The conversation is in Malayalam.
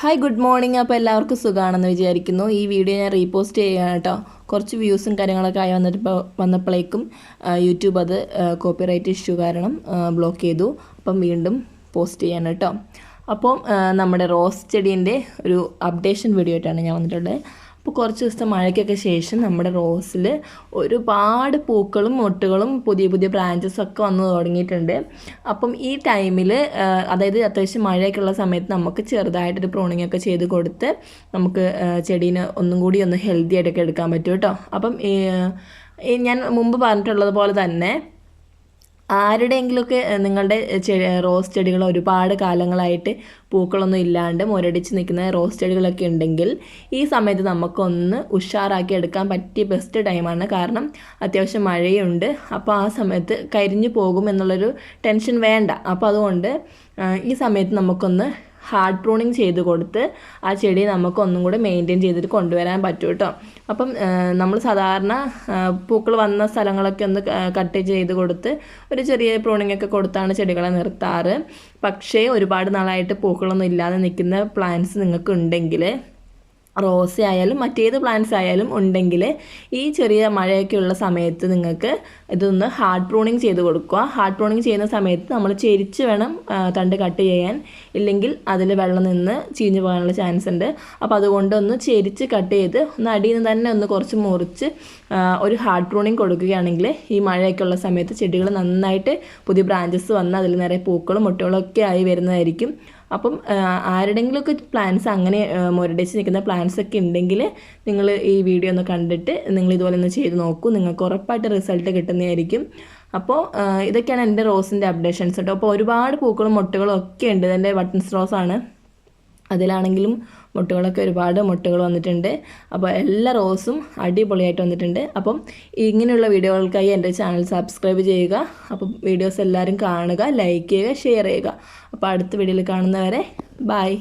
ഹായ് ഗുഡ് മോർണിംഗ് അപ്പോൾ എല്ലാവർക്കും സുഖമാണെന്ന് വിചാരിക്കുന്നു. ഈ വീഡിയോ ഞാൻ റീപോസ്റ്റ് ചെയ്യുകയാണ് കേട്ടോ കുറച്ച് വ്യൂസും കാര്യങ്ങളൊക്കെ ആയി വന്നിട്ട് വന്നപ്പോഴേക്കും യൂട്യൂബ് അത് കോപ്പിറൈറ്റ് ഇഷ്യൂ കാരണം ബ്ലോക്ക് ചെയ്തു. അപ്പം വീണ്ടും പോസ്റ്റ് ചെയ്യാണ് കേട്ടോ അപ്പം നമ്മുടെ റോസ് ചെടീന്റെ ഒരു അപ്ഡേഷൻ വീഡിയോ ആയിട്ടാണ് ഞാൻ വന്നിട്ടുള്ളത്. അപ്പോൾ കുറച്ച് ദിവസത്തെ മഴയ്ക്കൊക്കെ ശേഷം നമ്മുടെ റോസിൽ ഒരുപാട് പൂക്കളും മൊട്ടുകളും പുതിയ പുതിയ ബ്രാഞ്ചസ് ഒക്കെ വന്ന് തുടങ്ങിയിട്ടുണ്ട്. അപ്പം ഈ ടൈമിൽ അതായത് അത്യാവശ്യം മഴയൊക്കെ ഉള്ള സമയത്ത് നമുക്ക് ചെറുതായിട്ടൊരു പ്രോണിങ് ഒക്കെ ചെയ്ത് കൊടുത്ത് നമുക്ക് ചെടീനെ ഒന്നും കൂടി ഒന്ന് ഹെൽത്തി ആയിട്ടൊക്കെ എടുക്കാൻ പറ്റും കേട്ടോ. അപ്പം ഞാൻ മുമ്പ് പറഞ്ഞിട്ടുള്ളത് പോലെ തന്നെ ആരുടെയെങ്കിലുമൊക്കെ നിങ്ങളുടെ റോസ് ചെടികൾ ഒരുപാട് കാലങ്ങളായിട്ട് പൂക്കളൊന്നും ഇല്ലാണ്ട് മുരടിച്ച് നിൽക്കുന്ന റോസ് ചെടികളൊക്കെ ഉണ്ടെങ്കിൽ ഈ സമയത്ത് നമുക്കൊന്ന് ഉഷാറാക്കി എടുക്കാൻ പറ്റിയ ബെസ്റ്റ് ടൈമാണ് കാരണം അത്യാവശ്യം മഴയുണ്ട്. അപ്പോൾ ആ സമയത്ത് കരിഞ്ഞു പോകും എന്നുള്ളൊരു ടെൻഷൻ വേണ്ട. അപ്പോൾ അതുകൊണ്ട് ഈ സമയത്ത് നമുക്കൊന്ന് ഹാർഡ് പ്രൂണിങ് ചെയ്ത് കൊടുത്ത് ആ ചെടി നമുക്ക് ഒന്നും കൂടെ മെയിന്റെയിൻ ചെയ്തിട്ട് കൊണ്ടുവരാൻ പറ്റും കേട്ടോ അപ്പം നമ്മൾ സാധാരണ പൂക്കൾ വന്ന സ്ഥലങ്ങളൊക്കെ ഒന്ന് കട്ട് ചെയ്ത് കൊടുത്ത് ഒരു ചെറിയ പ്രൂണിങ് ഒക്കെ കൊടുത്താണ് ചെടികളെ നിർത്താറ്. പക്ഷേ ഒരുപാട് നാളായിട്ട് പൂക്കളൊന്നും ഇല്ലാതെ നിൽക്കുന്ന പ്ലാന്റ്സ് നിങ്ങൾക്ക് ഉണ്ടെങ്കിൽ റോസ് ആയാലും മറ്റേത് പ്ലാന്റ്സ് ആയാലും ഉണ്ടെങ്കിൽ ഈ ചെറിയ മഴയൊക്കെ ഉള്ള സമയത്ത് നിങ്ങൾക്ക് ഇതൊന്ന് ഹാർഡ് പ്രൂണിങ് ചെയ്ത് കൊടുക്കുക. ഹാർഡ് പ്രൂണിങ് ചെയ്യുന്ന സമയത്ത് നമ്മൾ ചെരിച്ച് വേണം തണ്ട് കട്ട് ചെയ്യാൻ. ഇല്ലെങ്കിൽ അതിൽ വെള്ളം നിന്ന് ചീഞ്ഞു പോകാനുള്ള ചാൻസ് ഉണ്ട്. അപ്പോൾ അതുകൊണ്ട് ഒന്ന് ചെരിച്ച് കട്ട് ചെയ്ത് ഒന്ന് അടിയിൽ നിന്ന് തന്നെ ഒന്ന് കുറച്ച് മുറിച്ച് ഒരു ഹാർഡ് പ്രൂണിങ് കൊടുക്കുകയാണെങ്കിൽ ഈ മഴയൊക്കെ ഉള്ള സമയത്ത് ചെടികൾ നന്നായിട്ട് പുതിയ ബ്രാഞ്ചസ് വന്ന് അതിൽ നിറയെ പൂക്കളും മുട്ടകളും ഒക്കെ ആയി വരുന്നതായിരിക്കും. അപ്പം ആരുടെങ്കിലുമൊക്കെ പ്ലാൻസ് അങ്ങനെ മുരടിച്ച് നിൽക്കുന്ന പ്ലാൻസ് ഒക്കെ ഉണ്ടെങ്കിൽ നിങ്ങൾ ഈ വീഡിയോ ഒന്ന് കണ്ടിട്ട് നിങ്ങൾ ഇതുപോലെ ഒന്ന് ചെയ്ത് നോക്കൂ. നിങ്ങൾക്ക് ഉറപ്പായിട്ട് റിസൾട്ട് കിട്ടുന്നതായിരിക്കും. അപ്പോൾ ഇതൊക്കെയാണ് എന്റെ റോസിന്റെ അപ്ഡേഷൻസ് കേട്ടോ. അപ്പോൾ ഒരുപാട് പൂക്കളും മുട്ടുകളും ഒക്കെ ഉണ്ട്. ഇതെന്റെ ബട്ടൺസ് റോസാണ് അതിലാണെങ്കിലും മുട്ടുകളൊക്കെ ഒരുപാട് മുട്ടുകൾ വന്നിട്ടുണ്ട്. അപ്പോൾ എല്ലാ റോസും അടിപൊളിയായിട്ട് വന്നിട്ടുണ്ട്. അപ്പം ഇങ്ങനെയുള്ള വീഡിയോകൾക്കായി എന്റെ ചാനൽ സബ്സ്ക്രൈബ് ചെയ്യുക. അപ്പം വീഡിയോസ് എല്ലാവരും കാണുക ലൈക്ക് ചെയ്യുക ഷെയർ ചെയ്യുക. അപ്പോൾ അടുത്ത വീഡിയോയിൽ കാണുന്നവരെ ബായ്